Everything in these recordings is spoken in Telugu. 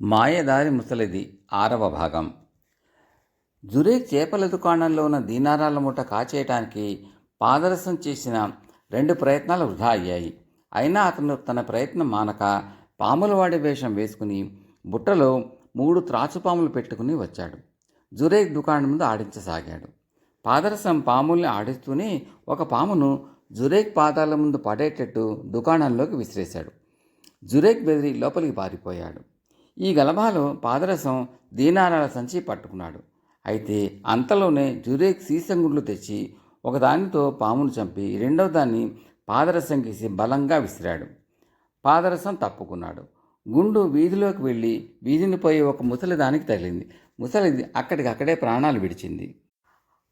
మాయదారి ముసలిది ఆరవ భాగం. జురేక్ చేపల దుకాణంలో ఉన్న దీనారాల మూట కాచేయటానికి పాదరసం చేసిన రెండు ప్రయత్నాలు వృధా అయ్యాయి. అయినా అతను తన ప్రయత్నం మానక పాములవాడి వేషం వేసుకుని బుట్టలో మూడు త్రాచుపాములు పెట్టుకుని వచ్చాడు. జురేక్ దుకాణం ముందు ఆడించసాగాడు. పాదరసం పాముల్ని ఆడిస్తూనే ఒక పామును జురేక్ పాదాల ముందు పడేటట్టు దుకాణంలోకి విసిరేశాడు. జురేక్ బెదిరి లోపలికి పారిపోయాడు. ఈ గలభాలో పాదరసం దీనారాల సంచి పట్టుకున్నాడు. అయితే అంతలోనే జురేక్ సీసంగుండ్లు తెచ్చి ఒకదానితో పామును చంపి రెండవ దాన్ని పాదరసం గీసి బలంగా విసిరాడు. పాదరసం తప్పుకున్నాడు. గుండు వీధిలోకి వెళ్ళి వీధిని పోయి ఒక ముసలి దానికి తగిలింది. ముసలిది అక్కడికక్కడే ప్రాణాలు విడిచింది.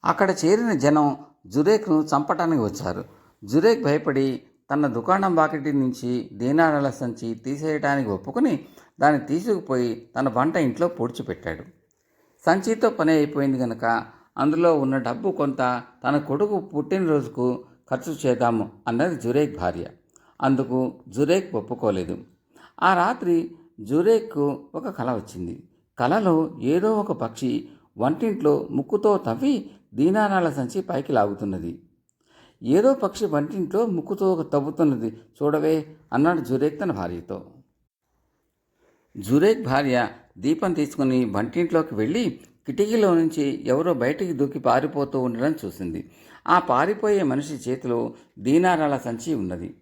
అక్కడ చేరిన జనం జురేక్ను చంపటానికి వచ్చారు. జురేక్ భయపడి తన దుకాణం వాకిటి నుంచి దీనారాల సంచి తీసేయడానికి ఒప్పుకొని దాన్ని తీసుకుపోయి తన వంట ఇంట్లో పూడ్చిపెట్టాడు. సంచితో పని అయిపోయింది కనుక అందులో ఉన్న డబ్బు కొంత తన కొడుకు పుట్టినరోజుకు ఖర్చు చేద్దాము అన్నది జురేక్ భార్య. అందుకు జురేక్ ఒప్పుకోలేదు. ఆ రాత్రి జురేక్కు ఒక కళ వచ్చింది. కలలో ఏదో ఒక పక్షి వంటింట్లో ముక్కుతో తవ్వి దీనారాల సంచి పైకి లాగుతున్నది. ఏదో పక్షి వంటింట్లో ముక్కుతో తవ్వుతున్నది చూడవే అన్నాడు జురేక్ తన భార్యతో. జురేక్ భార్య దీపం తీసుకుని వంటింట్లోకి వెళ్ళి కిటికీలో నుంచి ఎవరో బయటికి దూకి పారిపోతూ ఉండడం చూసింది. ఆ పారిపోయే మనిషి చేతిలో దీనారాల సంచి ఉన్నది.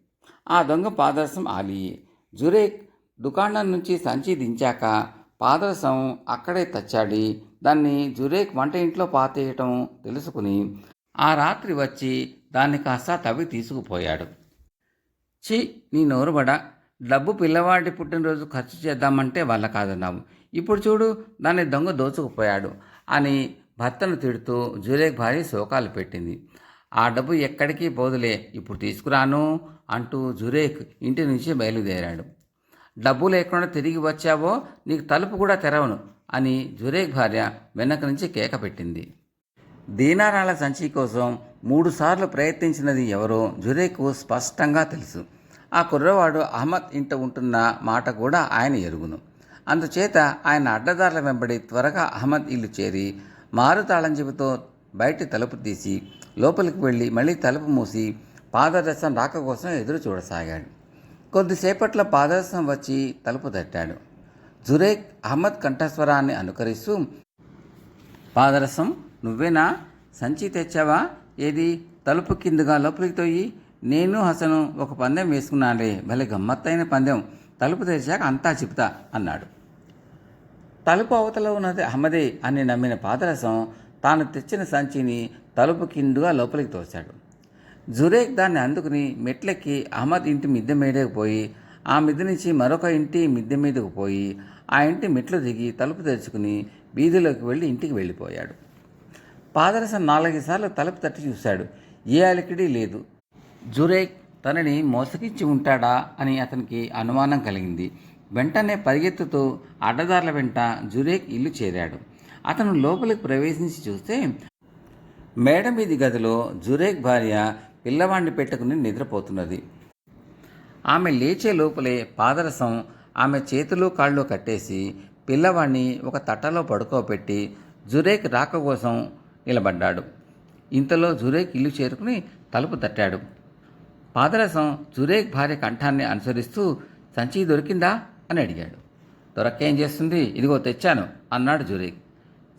ఆ దొంగ పాదరసం ఆలియే జురేక్ దుకాణం నుంచి సంచి దించాక పాదరసం అక్కడే తచ్చాడి దాన్ని జురేక్ వంట ఇంట్లో పాతేయటం తెలుసుకుని ఆ రాత్రి వచ్చి దాన్ని కాస్త తవ్వి తీసుకుపోయాడు. చి నీ నోరుబడ డబ్బు పిల్లవాడి పుట్టినరోజు ఖర్చు చేద్దామంటే వాళ్ళ కాదన్నాము ఇప్పుడు చూడు దాన్ని దొంగ దోచుకుపోయాడు అని భర్తను తిడుతూ జురేక్ భార్య శోకాలు పెట్టింది. ఆ డబ్బు ఎక్కడికి పోదులే ఇప్పుడు తీసుకురాను అంటూ జురేక్ ఇంటి నుంచి బయలుదేరాడు. డబ్బు లేకుండా తిరిగి వచ్చావో నీకు తలుపు కూడా తెరవను అని జురేక్ భార్య వెనక నుంచి కేక పెట్టింది. దీనారాల సంచి కోసం మూడుసార్లు ప్రయత్నించినది ఎవరో జురేకు స్పష్టంగా తెలుసు. ఆ కుర్రవాడు అహ్మద్ ఇంట ఉంటున్న మాట కూడా ఆయన ఎరుగును. అందుచేత ఆయన అడ్డదారుల వెంబడి త్వరగా అహ్మద్ ఇల్లు చేరి మారుతాళం చెబుతో బయటి తలుపు తీసి లోపలికి వెళ్ళి మళ్ళీ తలుపు మూసి పాదరసం రాక కోసం ఎదురు చూడసాగాడు. కొద్దిసేపట్లో పాదరసం వచ్చి తలుపు తట్టాడు. జురేక్ అహ్మద్ కంఠస్వరాన్ని అనుకరిస్తూ పాదరసం నువ్వేనా? సంచి తెచ్చావా? ఏది? తలుపు కిందుగా లోపలికి తోయి నేను హసను ఒక పందెం వేసుకున్నానులే భలే గమ్మత్తైన పందెం తలుపు తెరిచాక అంతా చెప్తా అన్నాడు. తలుపు అవతల ఉన్నది అహ్మదే అని నమ్మిన పాదరసం తాను తెచ్చిన సంచిని తలుపు కిందుగా లోపలికి తోశాడు. జురేక్ దాన్ని అందుకుని మెట్లెక్కి అహ్మద్ ఇంటి మిద్దె మీదకు పోయి ఆ మిద్దె నుంచి మరొక ఇంటి మిద్దె మీదకు పోయి ఆ ఇంటి మెట్లు దిగి తలుపు తెరుచుకుని వీధిలోకి వెళ్ళి ఇంటికి వెళ్ళిపోయాడు. పాదరసం నాలుగైదు సార్లు తలుపు తట్టి చూశాడు. ఏ అలికిడి లేదు. జురేక్ తనని మోసగించి ఉంటాడా అని అతనికి అనుమానం కలిగింది. వెంటనే పరిగెత్తుతూ అడ్డదారుల వెంట జురేక్ ఇల్లు చేరాడు. అతను లోపలికి ప్రవేశించి చూస్తే మేడ మీది గదిలో జురేక్ భార్య పిల్లవాడిని పెట్టుకుని నిద్రపోతున్నది. ఆమె లేచే లోపలే పాదరసం ఆమె చేతులు కాళ్ళు కట్టేసి పిల్లవాడిని ఒక తట్టలో పడుకోబెట్టి జురేక్ రాక కోసం నిలబడ్డాడు. ఇంతలో జురేక్ ఇల్లు చేరుకుని తలుపు తట్టాడు. పాదరసం జురేక్ భార్య కంఠాన్ని అనుసరిస్తూ సంచి దొరికిందా? అని అడిగాడు. దొరక్కేం చేస్తుంది? ఇదిగో తెచ్చాను అన్నాడు జురేక్.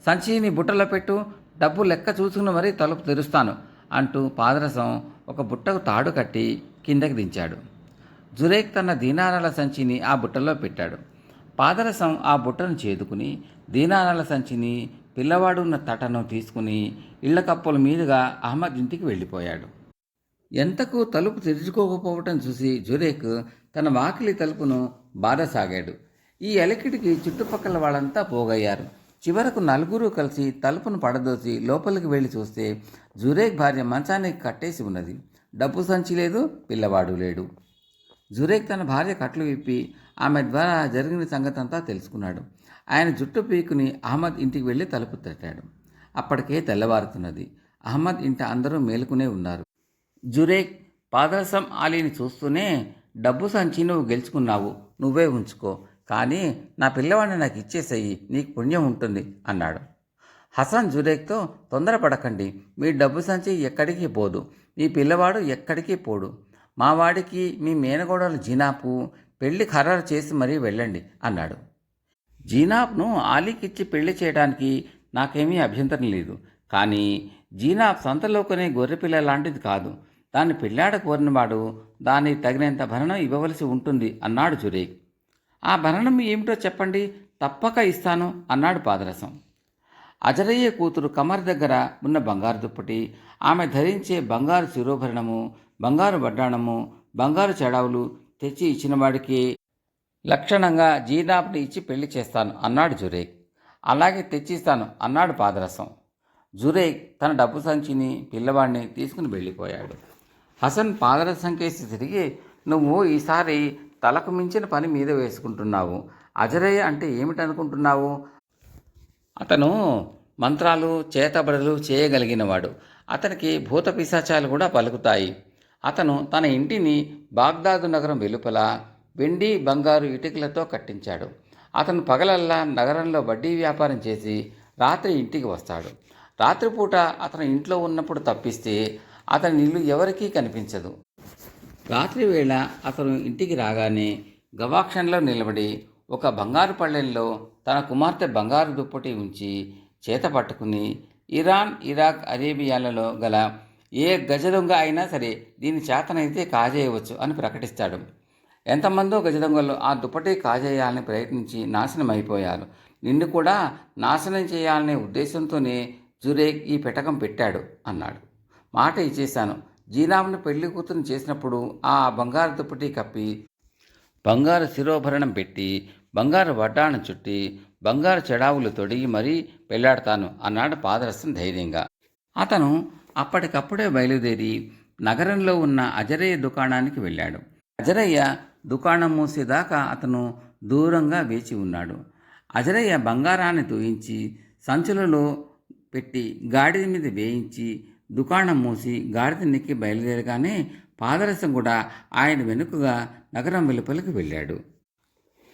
సంచిని బుట్టలో పెట్టు డబ్బు లెక్క చూసుకుని మరీ తలుపు తెరుస్తాను అంటూ పాదరసం ఒక బుట్టకు తాడు కట్టి కిందకి దించాడు. జురేక్ తన దీనారాల సంచిని ఆ బుట్టలో పెట్టాడు. పాదరసం ఆ బుట్టను చేదుకుని దీనారాల సంచిని పిల్లవాడున్న తటను తీసుకుని ఇళ్ళ కప్పుల మీదుగా అహ్మద్ ఇంటికి వెళ్ళిపోయాడు. ఎంతకు తలుపు తెరుచుకోకపోవటం చూసి జురేక్ తన వాకిలి తలుపును బాధసాగాడు. ఈ అలికిడికి చుట్టుపక్కల వాళ్ళంతా పోగయ్యారు. చివరకు నలుగురు కలిసి తలుపును పడదోసి లోపలికి వెళ్ళి చూస్తే జురేక్ భార్య మంచానికి కట్టేసి ఉన్నది. డబ్బు సంచి లేదు పిల్లవాడు లేడు. జురేక్ తన భార్య కట్లు విప్పి ఆమె ద్వారా జరిగిన సంగతి అంతా తెలుసుకున్నాడు. ఆయన జుట్టు పీకుని అహ్మద్ ఇంటికి వెళ్ళి తలుపు తట్టాడు. అప్పటికే తెల్లవారుతున్నది. అహ్మద్ ఇంట అందరూ మేలుకునే ఉన్నారు. జురేక్ పాదరసం ఆలీని చూస్తూనే డబ్బు సంచి నువ్వు గెలుచుకున్నావు నువ్వే ఉంచుకో కానీ నా పిల్లవాడిని నాకు ఇచ్చేసేయి నీకు పుణ్యం ఉంటుంది అన్నాడు. హసన్ జురేక్తో తొందరపడకండి మీ డబ్బు సంచి ఎక్కడికి పోదు మీ పిల్లవాడు ఎక్కడికి పోడు మా వాడికి మీ మేనగోడలు జీనాపు పెళ్ళి ఖరారు చేసి మరీ వెళ్ళండి అన్నాడు. జీనాబ్ను ఆలీకిచ్చి పెళ్ళి చేయడానికి నాకేమీ అభ్యంతరం లేదు కానీ జీనాబ్ సంతలోకొనే గొర్రెపిల్ల లాంటిది కాదు దాన్ని పెళ్ళాడ కోరినవాడు దానికి తగినంత భరణం ఇవ్వవలసి ఉంటుంది అన్నాడు జురేక్. ఆ భరణం ఏమిటో చెప్పండి? తప్పక ఇస్తాను అన్నాడు పాదరసం. అజరయ్య కూతురు కమర్ దగ్గర ఉన్న బంగారు దుప్పటి ఆమె ధరించే బంగారు శిరోభరణము బంగారు వడ్డాణము బంగారు చెడావులు తెచ్చి ఇచ్చిన వాడికి లక్షణంగా జీనాపుని ఇచ్చి పెళ్ళి చేస్తాను అన్నాడు జురేక్. అలాగే తెచ్చిస్తాను అన్నాడు పాదరసం. జురేక్ తన డబ్బు సంచిని పిల్లవాడిని తీసుకుని వెళ్ళిపోయాడు. హసన్ పాదరసం కేసి తిరిగి నువ్వు ఈసారి తలకు మించిన పని మీద వేసుకుంటున్నావు. అజరయ్య అంటే ఏమిటనుకుంటున్నావు? అతను మంత్రాలు చేతబడులు చేయగలిగినవాడు. అతనికి భూత పిశాచాలు కూడా పలుకుతాయి. అతను తన ఇంటిని బాగ్దాదు నగరం వెలుపల వెండి బంగారు ఇటుకలతో కట్టించాడు. అతను పగలల్లా నగరంలో వడ్డీ వ్యాపారం చేసి రాత్రి ఇంటికి వస్తాడు. రాత్రిపూట అతను ఇంట్లో ఉన్నప్పుడు తప్పిస్తే అతని ఇల్లు ఎవరికీ కనిపించదు. రాత్రి వేళ అతను ఇంటికి రాగానే గవాక్షన్లో నిలబడి ఒక బంగారు పళ్ళెల్లో తన కుమార్తె బంగారు దుప్పటి ఉంచి చేత పట్టుకుని ఇరాన్ ఇరాక్ అరేబియాలలో గల ఏ గజదొంగ అయినా సరే దీని చేతనైతే కాజేయవచ్చు అని ప్రకటిస్తాడు. ఎంతమందో గజదొంగలు ఆ దుప్పటి కాజేయాలని ప్రయత్నించి నాశనం అయిపోయారు నిన్ను కూడా నాశనం చేయాలనే ఉద్దేశంతోనే జురేక్ ఈ పెటకం పెట్టాడు అన్నాడు. మాట ఇచ్చేశాను. జీనాబ్ను పెళ్ళి కూతురు చేసినప్పుడు ఆ బంగారు దుప్పటి కప్పి బంగారు శిరోభరణం పెట్టి బంగారు వడ్డాను చుట్టి బంగారు చెడావులు తొడిగి మరీ పెళ్ళాడతాను అన్నాడు పాదరసం ధైర్యంగా. అతను అప్పటికప్పుడే బయలుదేరి నగరంలో ఉన్న అజరయ్య దుకాణానికి వెళ్ళాడు. అజరయ్య దుకాణం మూసేదాకా అతను దూరంగా వేచి ఉన్నాడు. అజరయ్య బంగారాన్ని తూయించి సంచులలో పెట్టి గాడిద మీద వేయించి దుకాణం మూసి గాడిద నెక్కి బయలుదేరగానే పాదరసం కూడా ఆయన వెనుకగా నగరం వెలుపలికి వెళ్ళాడు.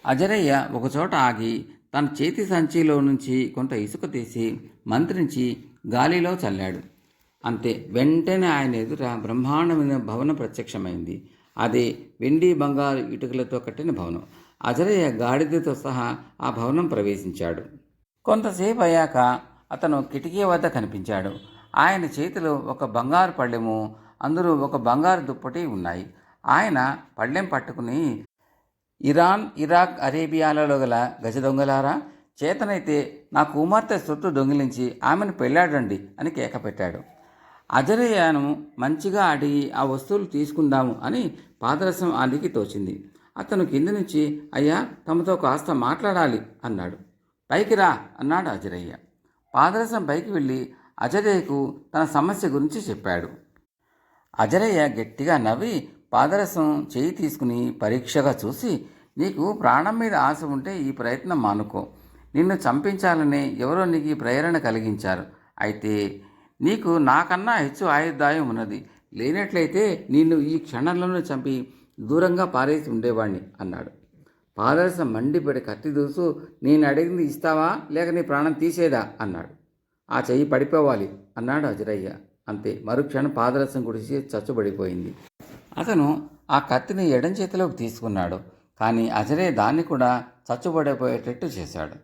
అజరయ్య ఒకచోట ఆగి తన చేతి సంచిలో నుంచి కొంత ఇసుక తీసి మంత్రించి గాలిలో చల్లాడు. అంతే వెంటనే ఆయన ఎదుట బ్రహ్మాండమైన భవనం ప్రత్యక్షమైంది. అదే వెండి బంగారు ఇటుకలతో కట్టిన భవనం. అజరయ్య గాడిదతో సహా ఆ భవనం ప్రవేశించాడు. కొంతసేపు అయ్యాక అతను కిటికీ వద్ద కనిపించాడు. ఆయన చేతిలో ఒక బంగారు పళ్ళెము అందులో ఒక బంగారు దుప్పటి ఉన్నాయి. ఆయన పళ్ళెం పట్టుకుని ఇరాన్ ఇరాక్ అరేబియాలలో గల గజ దొంగలారా చేతనైతే నా కుమార్తె సొత్తు దొంగిలించి ఆమెను పెళ్ళాడండి అని కేక పెట్టాడు. అజరయ్యను మంచిగా అడిగి ఆ వస్తువులు తీసుకుందాము అని పాదరసం ఆదికి తోచింది. అతను కింది నుంచి అయ్యా తమతో కాస్త మాట్లాడాలి అన్నాడు. పైకి రా అన్నాడు అజరయ్య పాదరసం పైకి వెళ్ళి అజరయ్యకు తన సమస్య గురించి చెప్పాడు. అజరయ్య గట్టిగా నవ్వి పాదరసం చేయి తీసుకుని పరీక్షగా చూసి నీకు ప్రాణం మీద ఆశ ఉంటే ఈ ప్రయత్నం మానుకో. నిన్ను చంపించాలని ఎవరో నీకు ఈ ప్రేరణ కలిగించారు. అయితే నీకు నాకన్నా హెచ్చు ఆయుర్దాయం ఉన్నది. లేనట్లయితే నిన్ను ఈ క్షణంలోనే చంపి దూరంగా పారేసి ఉండేవాణ్ణి అన్నాడు. పాదరసం మండిపడి కత్తి దూసు నేను అడిగింది ఇస్తావా? లేక నీ ప్రాణం తీసేదా? అన్నాడు. ఆ చెయ్యి పడిపోవాలి అన్నాడు అజరయ్య. అంతే. మరుక్షణం పాదరసం గుడిసి చచ్చుబడిపోయింది. అతను ఆ కత్తిని ఎడం చేతిలోకి తీసుకున్నాడు. కానీ అజరయ్య దాన్ని కూడా చచ్చుబడిపోయేటట్టు చేశాడు.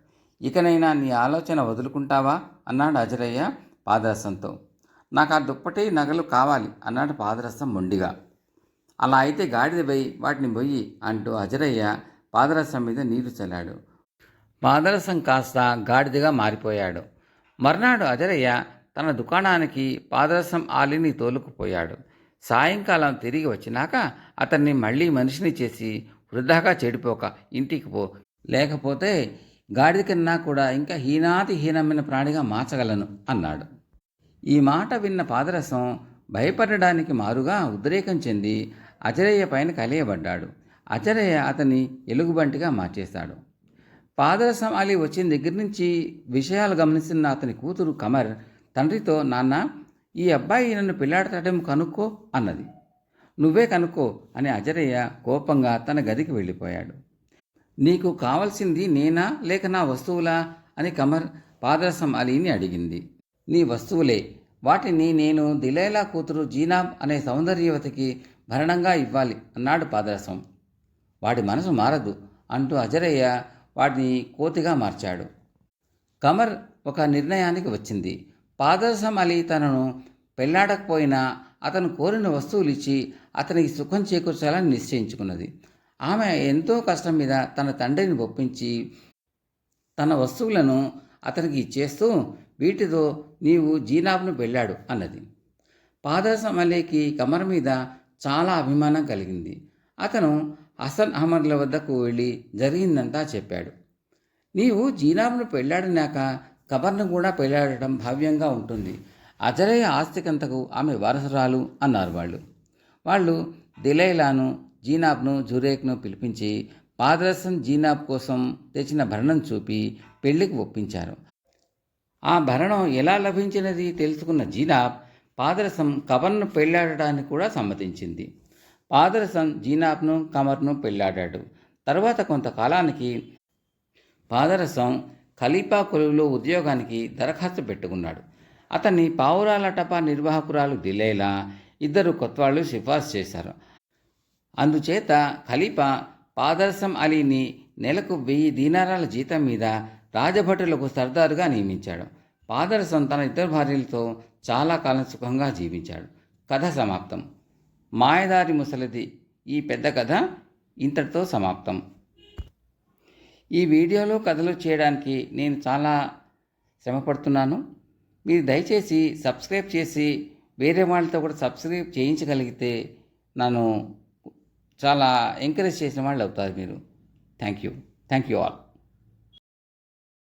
ఇకనైనా నీ ఆలోచన వదులుకుంటావా? అన్నాడు అజరయ్య పాదరసంతో. నాకు ఆ దుప్పటి నగలు కావాలి అన్నాడు పాదరసం మొండిగా. అలా అయితే గాడిద పోయి వాటిని బొయ్యి అంటూ అజరయ్య పాదరసం మీద నీరు చల్లాడు. పాదరసం కాస్త గాడిదగా మారిపోయాడు. మర్నాడు అజరయ్య తన దుకాణానికి పాదరసం ఆలిని తోలుకుపోయాడు. సాయంకాలం తిరిగి వచ్చినాక అతన్ని మళ్ళీ మనిషిని చేసి వృధాగా చెడిపోక ఇంటికి పో లేకపోతే గాడిద కన్నా కూడా ఇంకా హీనాతి హీనమైన ప్రాణిగా మార్చగలను అన్నాడు. ఈ మాట విన్న పాదరసం భయపడడానికి మారుగా ఉద్రేకం చెంది అజరయ్య పైన కలియబడ్డాడు. అజరయ్య అతని ఎలుగుబంటిగా మార్చేశాడు. పాదరసం అలీ వచ్చిన దగ్గర నుంచి విషయాలు గమనిస్తున్న అతని కూతురు కమర్ తండ్రితో నాన్న ఈ అబ్బాయి నన్ను పెళ్ళాడటం కనుక్కో అన్నది. నువ్వే కనుక్కో అని అజరయ్య కోపంగా తన గదికి వెళ్ళిపోయాడు. నీకు కావలసింది నేనా లేక నా వస్తువులా అని కమర్ పాదరసం అలీని అడిగింది. నీ వస్తువులే. వాటిని నేను దిలైలా కూతురు జీనాబ్ అనే సౌందర్యవతికి భరణంగా ఇవ్వాలి అన్నాడు పాదరసం. వాడి మనసు మారదు అంటూ అజరయ్య వాటిని కోతిగా మార్చాడు. కమర్ ఒక నిర్ణయానికి వచ్చింది. పాదరసం అలీ తనను పెళ్ళాడకపోయినా అతను కోరిన వస్తువులు ఇచ్చి అతనికి సుఖం చేకూర్చాలని నిశ్చయించుకున్నది. ఆమె ఎంతో కష్టం మీద తన తండ్రిని ఒప్పించి తన వస్తువులను అతనికి ఇచ్చేస్తూ వీటితో నీవు జీనాబ్ను వెళ్ళాడు అన్నది. పాదరసం అలీకి కమర్ మీద చాలా అభిమానం కలిగింది. అతను హసన్ అహ్మద్ల వద్దకు వెళ్ళి జరిగిందంతా చెప్పాడు. నీవు జీనాబ్ను పెళ్ళాడినాక కబర్ను కూడా పెళ్ళాడటం భావ్యంగా ఉంటుంది. అజరయ్య ఆస్తికంతకు ఆమె వారసురాలు అన్నారు వాళ్ళు. వాళ్ళు దిలైలాను జీనాబ్ను జురేక్ను పిలిపించి పాదరసం జీనాబ్ కోసం తెచ్చిన భరణం చూపి పెళ్ళికి ఒప్పించారు. ఆ భరణం ఎలా లభించినది తెలుసుకున్న జీనాబ్ పాదరసం కబర్ను పెళ్ళాడటానికి కూడా సమ్మతించింది. పాదరసం జీనాబ్ను కమర్ను పెళ్ళాడాడు తర్వాత కొంతకాలానికి పాదరసం ఖలీఫా కొలువులో ఉద్యోగానికి దరఖాస్తు పెట్టుకున్నాడు. అతన్ని పావురాల టపా నిర్వాహకురాలు దిలేలా ఇద్దరు కొత్తవాళ్ళు సిఫార్సు చేశారు. అందుచేత ఖలీఫా పాదరసం అలీని నెలకు వెయ్యి దీనారాల జీతం మీద రాజభటులకు సర్దారుగా నియమించాడు. పాదరసం తన ఇద్దరు భార్యలతో చాలా కాలం సుఖంగా జీవించాడు. కథ సమాప్తం. మాయదారి ముసలిది. ఈ పెద్ద కథ ఇంతటితో సమాప్తం. ఈ వీడియోలో కథలు చేయడానికి నేను చాలా శ్రమపడుతున్నాను. మీరు దయచేసి సబ్స్క్రైబ్ చేసి వేరే వాళ్ళతో కూడా సబ్స్క్రైబ్ చేయించగలిగితే నన్ను చాలా ఎంకరేజ్ చేసిన వాళ్ళు అవుతారు మీరు. Thank you. Thank you all.